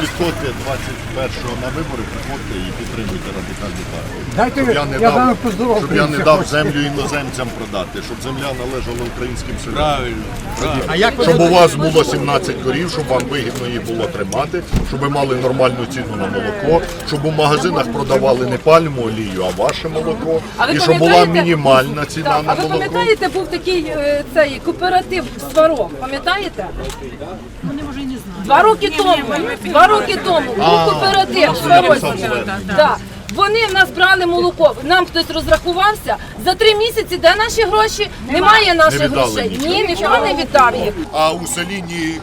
підходьте 21-го на вибори, приходьте і підтримуйте радикальну партію. Дайте Щоб я не я дав, вам щоб я не якщо дав хочете. землю іноземцям продати, щоб земля належала українським селянам. А як ви Щоб у вас було 17 корів, щоб вам вигідно їх було тримати, щоб ви мали нормальну ціну на молоко, щоб у магазинах продавали не пальму олію, а ваше молоко, А ви і щоб була пам'ятаєте- мінімальна ціна Так, на а ви молоко. пам'ятаєте, був такий е, цей кооператив Сварог, пам'ятаєте? Два роки тому, два роки тому у кооператив Да. Вони в нас брали молоко. Нам хтось розрахувався. За три місяці де наші гроші? Немає наших грошей. нічого. Ні, ніхто не віддав їх. А у селі ні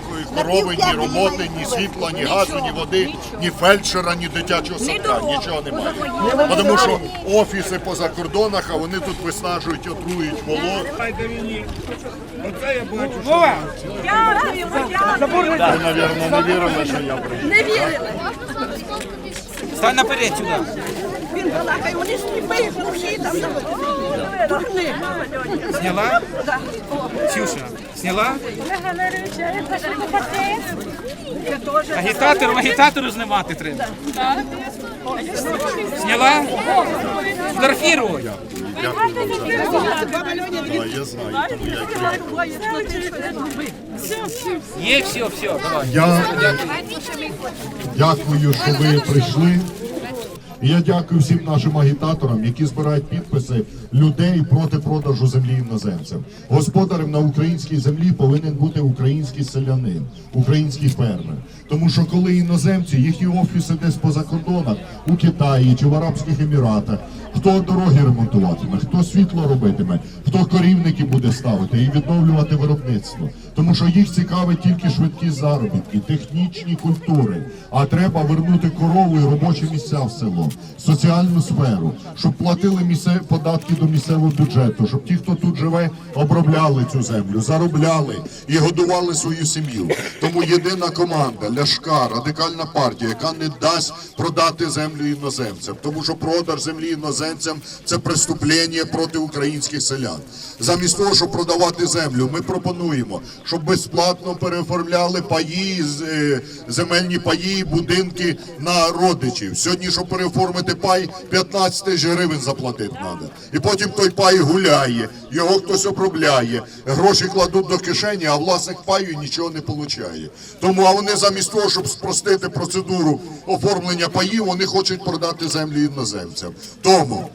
корови, ні роботи, ні світла, ні газу, ні води, ні фельдшера, ні дитячого садка, нічого немає. Тому що офіси поза кордонах, а вони тут виснажують, отрують молок. Ви, мабуть, не вірили, що я прийду. Не вірили. Стань наперед сюди. Він балакає, вони сліпі, глухі там. Дурні. Сняла? Ксюша, сняла? Агітатор, агітатору знімати треба. Сняла? Фотографірувати. А, я знаю, тому я Є, все, все, давай. Я дякую, що ви прийшли. Я дякую всім нашим агітаторам, які збирають підписи людей проти продажу землі іноземцям. Господарем на українській землі повинен бути український селянин, український фермер. Тому що коли іноземці, їхні офіси десь поза кордонах, у Китаї чи в Арабських Еміратах, хто дороги ремонтуватиме, хто світло робитиме, хто корівники буде ставити і відновлювати виробництво. Тому що їх цікавить тільки швидкі заробітки, технічні культури. А треба вернути корову і робочі місця в село, соціальну сферу, щоб платили місце податки до місцевого бюджету, щоб ті, хто тут живе, обробляли цю землю, заробляли і годували свою сім'ю. Тому єдина команда Ляшка, радикальна партія, яка не дасть продати землю іноземцям, тому що продаж землі іноземцям це преступлення проти українських селян. Замість того, щоб продавати землю, ми пропонуємо, щоб безплатно переоформляли паї, е, земельні паї, будинки на родичів. Сьогодні, щоб переоформити пай, 15 тисяч гривень заплатити треба. І потім той пай гуляє, його хтось обробляє, гроші кладуть до кишені, а власник паю нічого не получає. Тому а вони замість того, щоб спростити процедуру оформлення паїв, вони хочуть продати землю іноземцям. Тому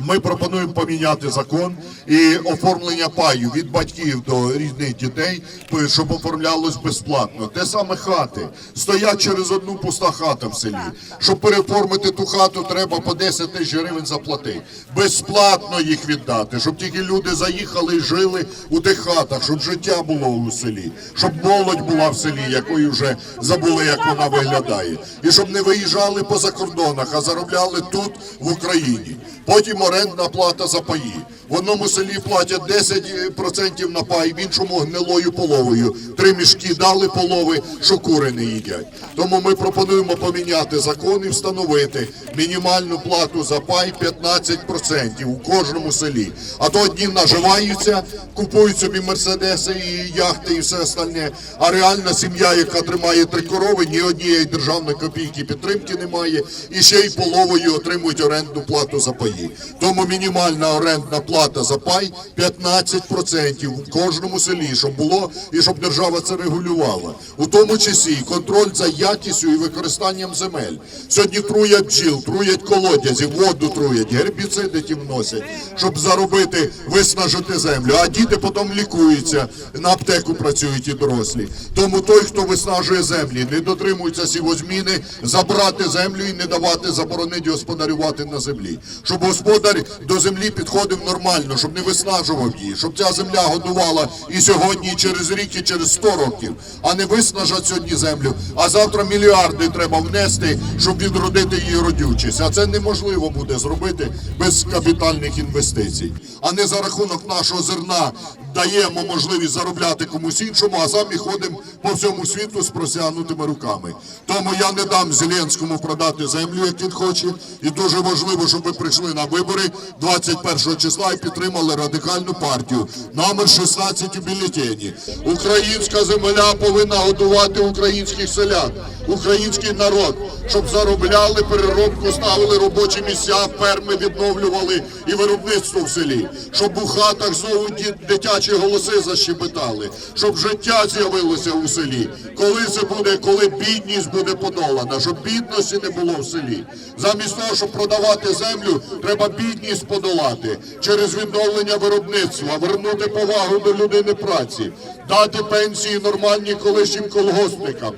ми пропонуємо поміняти закон і оформлення паю від батьків до рідних дітей, щоб оформлялось безплатно. Те саме хати. Стоять через одну пуста хата в селі. Щоб переоформити ту хату, треба по 10 тисяч гривень заплатити. Безплатно їх віддати, щоб тільки люди заїхали і жили у тих хатах, щоб життя було у селі, щоб молодь була в селі, якої вже забули, як вона виглядає, і щоб не виїжджали по закордонах, а заробляли тут в Україні. Потім орендна плата за паї. В одному селі платять 10% на пай, в іншому гнилою половою. Три мішки дали полови, що кури не їдять. Тому ми пропонуємо поміняти закон і встановити мінімальну плату за пай 15% у кожному селі. А то одні наживаються, купують собі мерседеси і яхти і все остальне. А реальна сім'я, яка тримає три корови, ні однієї державної копійки підтримки немає, і ще й половою отримують орендну плату за паї. Тому мінімальна орендна плата за пай 15% в кожному селі, щоб було і щоб держава це регулювала. У тому числі контроль за якістю і використанням земель. Сьогодні труять бджіл, труять колодязі, воду труять, гербіциди ті вносять, щоб заробити, виснажити землю. А діти потім лікуються, на аптеку працюють і дорослі. Тому той, хто виснажує землі, не дотримується сівозміни, забрати землю і не давати заборонити господарювати на землі. Щоб господар до землі підходив нормально, щоб не виснажував її, щоб ця земля годувала і сьогодні, і через рік, і через 100 років, а не виснажать сьогодні землю. А завтра мільярди треба внести, щоб відродити її родючість. А це неможливо буде зробити без капітальних інвестицій, а не за рахунок нашого зерна даємо можливість заробляти комусь іншому, а самі ходимо по всьому світу з просягнутими руками. Тому я не дам Зеленському продати землю, як він хоче, і дуже важливо, щоб ви прийшли на вибори 21 числа і підтримали радикальну партію. Номер 16 у бюлетені. Українська земля повинна годувати українських селян. Український народ, щоб заробляли переробку, ставили робочі місця, ферми відновлювали і виробництво в селі, щоб у хатах знову дитячі голоси защебетали, щоб життя з'явилося у селі. Коли це буде, коли бідність буде подолана, щоб бідності не було в селі. Замість того, щоб продавати землю, треба бідність подолати. Через відновлення виробництва, вернути повагу до людини праці, дати пенсії нормальні колишнім колгоспникам,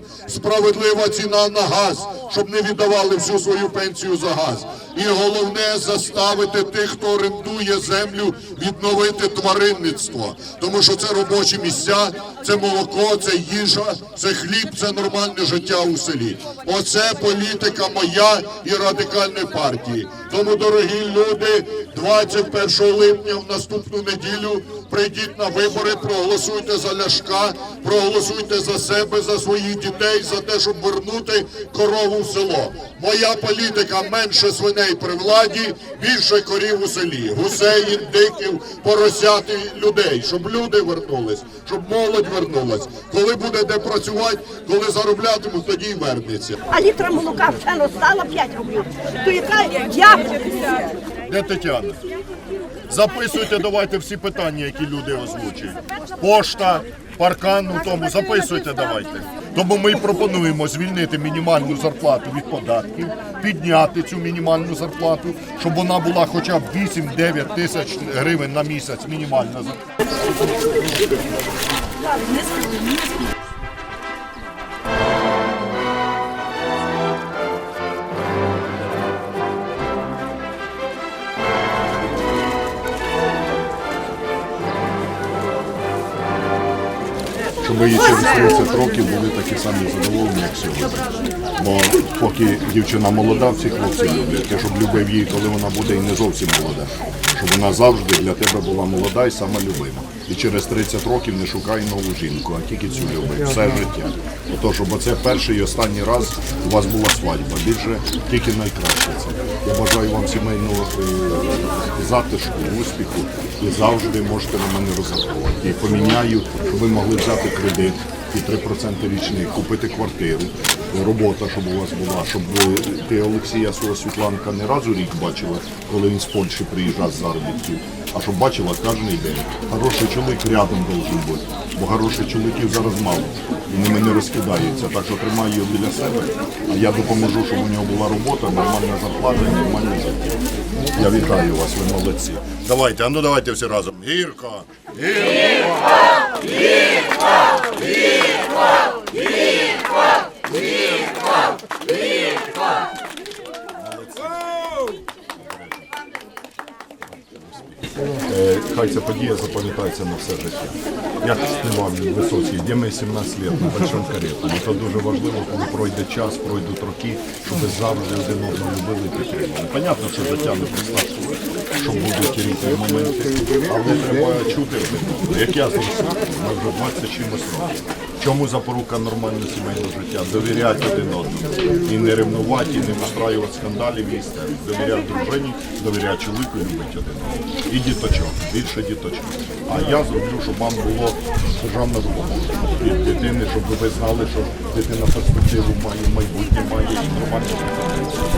справедлива ціна на газ, щоб не віддавали всю свою пенсію за газ. І головне заставити тих, хто орендує землю, відновити тваринництво, тому що це робочі місця, це молоко, це їжа, це хліб, це нормальне життя у селі. Оце політика моя і радикальної партії. Тому, дорогі люди, 21 липня в наступну неділю прийдіть на вибори, проголосуйте за Ляшка, проголосуйте за себе, за своїх дітей, за те, щоб вернути корову в село. Моя політика менше свиней при владі, більше корів у селі, гусей, індиків, поросят і людей, щоб люди вернулись, щоб молодь вернулась. Коли буде де працювати, коли зароблятимуть, тоді й вернеться. А літра молока в ціну стала 5 рублів. То яка як? Де Тетяна? Записуйте, давайте всі питання, які люди озвучують. Пошта, паркан у тому, записуйте давайте. Тому ми пропонуємо звільнити мінімальну зарплату від податків, підняти цю мінімальну зарплату, щоб вона була хоча б 8-9 тисяч гривень на місяць мінімальна зарплата. Ви через 30 років були такі самі задоволені, як сьогодні. Бо поки дівчина молода, всі хлопці люблять. Ти щоб любив її, коли вона буде і не зовсім молода. Щоб вона завжди для тебе була молода і сама любима. І через 30 років не шукай нову жінку, а тільки цю люби, все життя. Ото, щоб оце перший і останній раз у вас була свадьба. Більше тільки найкраще це. Я бажаю вам сімейного е, затишку, успіху і завжди можете на мене розраховувати. І поміняю, щоб ви могли взяти кредит і 3% річних, купити квартиру, робота, щоб у вас була, щоб ти Олексія свого Світланка не раз у рік бачила, коли він з Польщі приїжджав з заробітків, а щоб бачила кожен день. Хороший чоловік рядом должен бути, бо хороших чоловіків зараз мало. І мене не розкидаються. Так що тримай його біля себе, а я допоможу, щоб у нього була робота, нормальна зарплата і нормальне життя. Я вітаю вас, ви молодці. Давайте, а ну давайте всі разом. Гірко! Е, Хай запам'ятається на все життя. Як співав Висоцький, де ми 17 років на большому карету. Це дуже важливо, коли пройде час, пройдуть роки, щоб завжди один одного любили і підтримували. Понятно, що життя не проста що будуть різні моменти, але треба чути. Як я зростав, ми вже 20 чимось років. Чому запорука нормального сімейного життя? Довіряти один одному. І не ревнувати, і не устраювати скандалів і істерик. Довіряти дружині, довіряти чоловіку, любити один одного. І діточок, більше діточок. А я зроблю, щоб вам було державна допомога від дитини, щоб ви знали, що дитина перспективу має, майбутнє має і нормально життя.